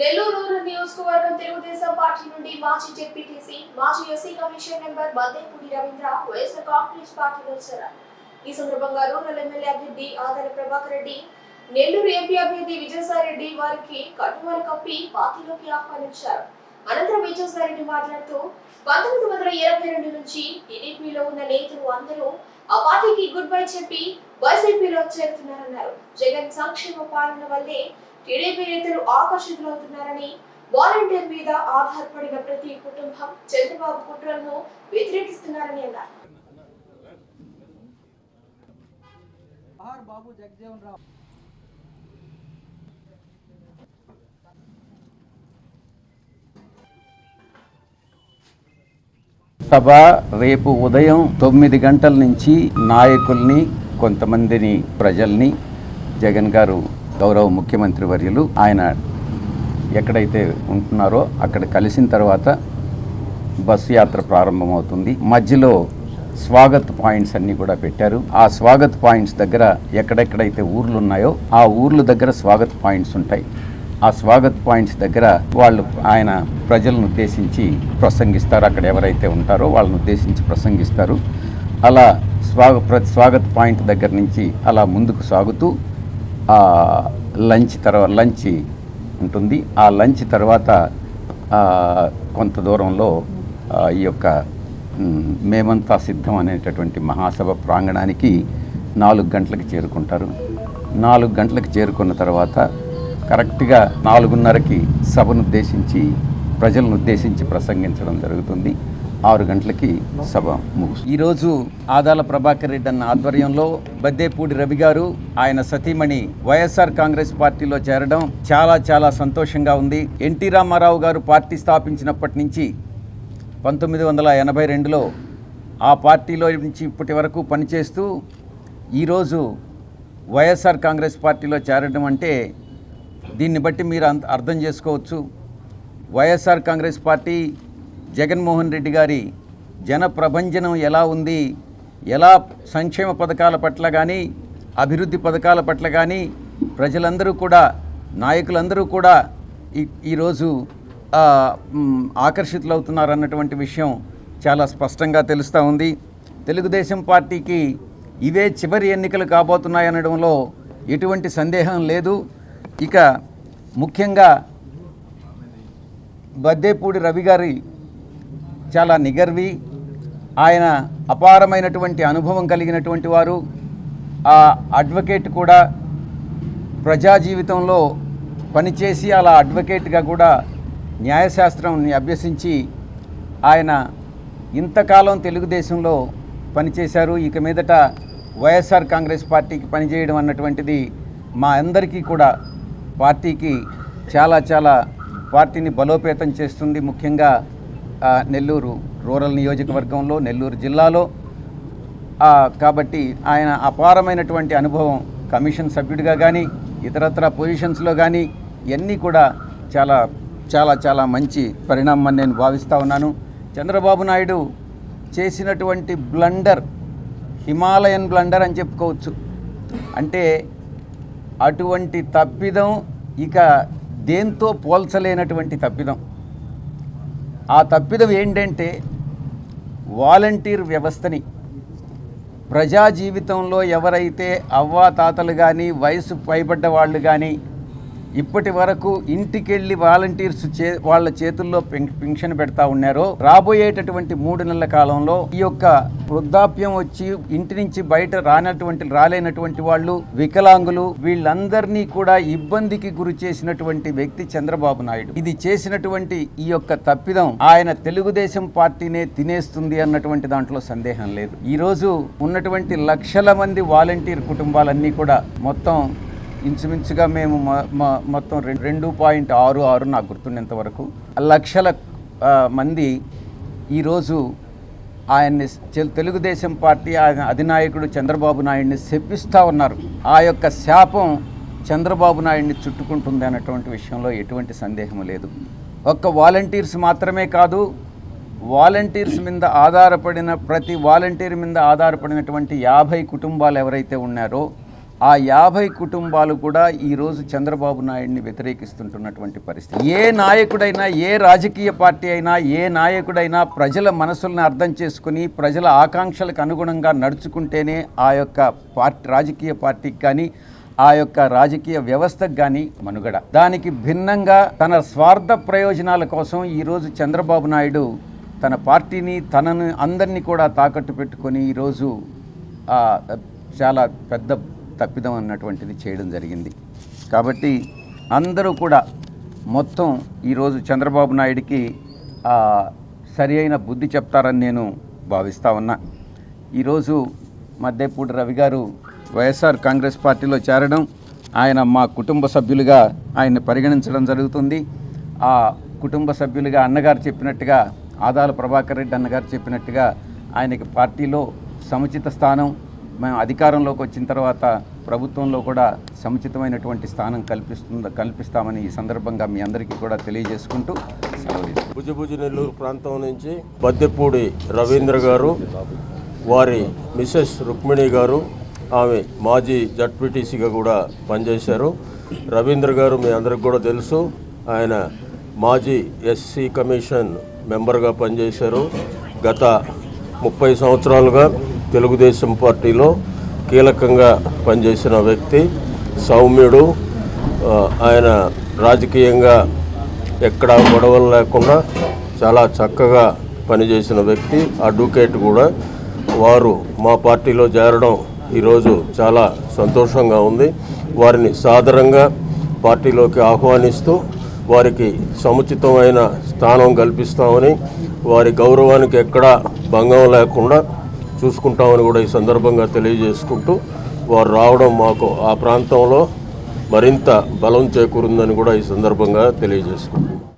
Nellore rural నియోజకవర్గం Telugu Desam party నుండి మాజీ జెడ్పీటీసీ మాజీ SC commission member Baddepudi Ravindra YSR Congress పార్టీలో చేరారు. ఈ సందర్భంగా రూరల్ ఎమ్మెల్యే అభ్యర్థి ఆదర ప్రభాకర్ రెడ్డి నెల్లూరు ఎంపీ అభ్యర్థి విజయసాయిరెడ్డి వారికి కట్టువారు కప్పి పార్టీలోకి ఆహ్వానించారు. అనంతరం విజయసాయిరెడ్డి మాట్లాడుతూ పంతొమ్మిది వందల ఇరవై రెండు నుంచి టీడీపీలో ఉన్న నేతలు అందరూ ఆ పార్టీకి గుడ్ బై చెప్పి వైసీపీలో చేరుతున్నారన్నారు. జగన్ సంక్షేమ పాలన వల్లే టీడీపీ నేతలు ఆకర్షితులవుతున్నారని వాలంటీర్ మీద ఆధారపడిన ప్రతి కుటుంబం చంద్రబాబు కుట్రలను వ్యతిరేకిస్తున్నారని అన్నారు. ఆర్ బాబు జగజీవన్ రావు. సభ రేపు ఉదయం తొమ్మిది గంటల నుంచి నాయకుల్ని కొంతమందిని ప్రజల్ని జగన్ గారు గౌరవ ముఖ్యమంత్రి వర్యులు ఆయన ఎక్కడైతే ఉంటున్నారో అక్కడ కలిసిన తర్వాత బస్సు యాత్ర ప్రారంభమవుతుంది. మధ్యలో స్వాగత్ పాయింట్స్ అన్నీ కూడా పెట్టారు. ఆ స్వాగత్ పాయింట్స్ దగ్గర ఎక్కడెక్కడైతే ఊర్లు ఉన్నాయో ఆ ఊర్ల దగ్గర స్వాగత్ పాయింట్స్ ఉంటాయి. ఆ స్వాగత్ పాయింట్స్ దగ్గర వాళ్ళు ఆయన ప్రజలను ఉద్దేశించి ప్రసంగిస్తారు. అక్కడ ఎవరైతే ఉంటారో వాళ్ళని ఉద్దేశించి ప్రసంగిస్తారు. అలా స్వాగ ప్ర స్వాగత్ పాయింట్ దగ్గర నుంచి అలా ముందుకు సాగుతూ ఆ లంచ్ తర్వాత లంచ్ ఉంటుంది. ఆ లంచ్ తర్వాత కొంత దూరంలో ఈ యొక్క మేమంతా సిద్ధం అనేటటువంటి మహాసభ ప్రాంగణానికి నాలుగు గంటలకు చేరుకుంటారు. నాలుగు గంటలకు చేరుకున్న తర్వాత కరెక్ట్గా నాలుగున్నరకి సభను ఉద్దేశించి ప్రజలను ఉద్దేశించి ప్రసంగించడం జరుగుతుంది. ఆరు గంటలకి సభ ముగుసు ఈరోజు ఆదాల ప్రభాకర్ రెడ్డి అన్న ఆధ్వర్యంలో బద్దేపూడి రవి గారు ఆయన సతీమణి వైఎస్ఆర్ కాంగ్రెస్ పార్టీలో చేరడం చాలా చాలా సంతోషంగా ఉంది. ఎన్టీ రామారావు గారు పార్టీ స్థాపించినప్పటి నుంచి పంతొమ్మిది వందల ఎనభై రెండులో ఆ పార్టీలో నుంచి ఇప్పటి వరకు పనిచేస్తూ ఈరోజు వైఎస్ఆర్ కాంగ్రెస్ పార్టీలో చేరడం అంటే దీన్ని బట్టి మీరు అంత అర్థం చేసుకోవచ్చు. వైఎస్ఆర్ కాంగ్రెస్ పార్టీ జగన్మోహన్ రెడ్డి గారి జనప్రభంజనం ఎలా ఉంది? ఎలా సంక్షేమ పథకాల పట్ల కానీ అభివృద్ధి పథకాల పట్ల కానీ ప్రజలందరూ కూడా నాయకులందరూ కూడా ఈ ఈరోజు ఆకర్షితులవుతున్నారన్నటువంటి అన్నటువంటి విషయం చాలా స్పష్టంగా తెలుస్తూ ఉంది. తెలుగుదేశం పార్టీకి ఇవే చివరి ఎన్నికలు కాబోతున్నాయనడంలో ఎటువంటి సందేహం లేదు. ఇక ముఖ్యంగా బద్దేపూడి రవి గారి చాలా నిగర్వి. ఆయన అపారమైనటువంటి అనుభవం కలిగినటువంటి వారు. ఆ అడ్వకేట్ కూడా ప్రజా జీవితంలో పనిచేసి అలా అడ్వకేట్గా కూడా న్యాయశాస్త్రంని అభ్యసించి ఆయన ఇంతకాలం తెలుగుదేశంలో పనిచేశారు. ఇక మీదట వైఎస్ఆర్ కాంగ్రెస్ పార్టీకి పనిచేయడం అన్నటువంటిది మా అందరికీ కూడా పార్టీకి చాలా చాలా పార్టీని బలోపేతం చేస్తుంది. ముఖ్యంగా నెల్లూరు రూరల్ నియోజకవర్గంలో నెల్లూరు జిల్లాలో. కాబట్టి ఆయన అపారమైనటువంటి అనుభవం కమిషన్ సభ్యుడిగా కానీ ఇతరత్ర పొజిషన్స్లో కానీ ఇవన్నీ కూడా చాలా చాలా చాలా మంచి పరిణామం నేను భావిస్తూ ఉన్నాను. చంద్రబాబు నాయుడు చేసినటువంటి బ్లండర్ హిమాలయన్ బ్లండర్ అని చెప్పుకోవచ్చు. అంటే అటువంటి తప్పిదం ఇక దేంతో పోల్చలేనటువంటి తప్పిదం. ఆ తప్పిదం ఏంటంటే వాలంటీర్ వ్యవస్థని. ప్రజా జీవితంలో ఎవరైతే అవ్వాతాతలు కానీ వయసు పైబడ్డ వాళ్ళు కానీ ఇప్పటి వరకు ఇంటికెళ్ళి వాలంటీర్స్ చే వాళ్ళ చేతుల్లో పెన్- పెన్షన్ పెడతా ఉన్నారో. రాబోయేటటువంటి మూడు నెలల కాలంలో ఈ యొక్క వృద్ధాప్యం వచ్చి ఇంటి నుంచి బయట రానటువంటి రాలేనటువంటి వాళ్ళు వికలాంగులు వీళ్ళందరినీ కూడా ఇబ్బందికి గురి చేసినటువంటి వ్యక్తి చంద్రబాబు నాయుడు. ఇది చేసినటువంటి ఈ యొక్క తప్పిదం ఆయన తెలుగుదేశం పార్టీనే తినేస్తుంది అన్నటువంటి దాంట్లో సందేహం లేదు. ఈరోజు ఉన్నటువంటి లక్షల మంది వాలంటీర్ కుటుంబాలన్నీ కూడా మొత్తం ఇంచుమించుగా మేము మొత్తం రెండు పాయింట్ ఆరు ఆరు నాకు గుర్తున్నంత వరకు. లక్షల మంది ఈరోజు ఆయన్ని తెలుగుదేశం పార్టీ ఆయన అధినాయకుడు చంద్రబాబు నాయుడిని శపిస్తూ ఉన్నారు. ఆ యొక్క శాపం చంద్రబాబు నాయుడిని చుట్టుకుంటుంది అన్నటువంటి విషయంలో ఎటువంటి సందేహం లేదు. ఒక్క వాలంటీర్స్ మాత్రమే కాదు వాలంటీర్స్ మీద ఆధారపడిన ప్రతి వాలంటీర్ మీద ఆధారపడినటువంటి యాభై కుటుంబాలు ఎవరైతే ఉన్నారో ఆ యాభై కుటుంబాలు కూడా ఈరోజు చంద్రబాబు నాయుడిని వ్యతిరేకిస్తుంటున్నటువంటి పరిస్థితి. ఏ నాయకుడైనా ఏ రాజకీయ పార్టీ అయినా ఏ నాయకుడైనా ప్రజల మనసులను అర్థం చేసుకుని ప్రజల ఆకాంక్షలకు అనుగుణంగా నడుచుకుంటేనే ఆ యొక్క పార్టీ రాజకీయ పార్టీకి కానీ ఆ యొక్క రాజకీయ వ్యవస్థకు కానీ మనుగడ. దానికి భిన్నంగా తన స్వార్థ ప్రయోజనాల కోసం ఈరోజు చంద్రబాబు నాయుడు తన పార్టీని తనను అందరినీ కూడా తాకట్టు పెట్టుకొని ఈరోజు చాలా పెద్ద తప్పిదం అన్నటువంటిది చేయడం జరిగింది. కాబట్టి అందరూ కూడా మొత్తం ఈరోజు చంద్రబాబు నాయుడికి సరి అయిన బుద్ధి చెప్తారని నేను భావిస్తా ఉన్నా. ఈరోజు మద్దేపూడి రవి గారు వైఎస్ఆర్ కాంగ్రెస్ పార్టీలో చేరడం ఆయన మా కుటుంబ సభ్యులుగా ఆయన్ని పరిగణించడం జరుగుతుంది. ఆ కుటుంబ సభ్యులుగా అన్నగారు చెప్పినట్టుగా ఆదాల ప్రభాకర్ రెడ్డి అన్నగారు చెప్పినట్టుగా ఆయనకి పార్టీలో సముచిత స్థానం మేము అధికారంలోకి వచ్చిన తర్వాత ప్రభుత్వంలో కూడా సముచితమైనటువంటి స్థానం కల్పిస్తుంద కల్పిస్తామని ఈ సందర్భంగా మీ అందరికీ కూడా తెలియజేసుకుంటూ భుజభుజ నెల్లూరు ప్రాంతం నుంచి బద్దెపూడి రవీంద్ర గారు వారి మిసెస్ రుక్మిణి గారు ఆమె మాజీ జడ్పీటీసీగా కూడా పనిచేశారు. రవీంద్ర గారు మీ అందరికి కూడా తెలుసు ఆయన మాజీ ఎస్సీ కమిషన్ మెంబర్గా పనిచేశారు. గత ముప్పై సంవత్సరాలుగా తెలుగుదేశం పార్టీలో కీలకంగా పనిచేసిన వ్యక్తి సౌమ్యుడు ఆయన రాజకీయంగా ఎక్కడ గొడవలు లేకుండా చాలా చక్కగా పనిచేసిన వ్యక్తి అడ్వకేట్ కూడా. వారు మా పార్టీలో చేరడం ఈరోజు చాలా సంతోషంగా ఉంది. వారిని సాదరంగా పార్టీలోకి ఆహ్వానిస్తూ వారికి సముచితమైన స్థానం కల్పిస్తామని వారి గౌరవానికి ఎక్కడా భంగం లేకుండా చూసుకుంటామని కూడా ఈ సందర్భంగా తెలియజేసుకుంటూ వారు రావడం మాకు ఆ ప్రాంతంలో మరింత బలం చేకూరుందని కూడా ఈ సందర్భంగా తెలియజేసుకుంటున్నాం.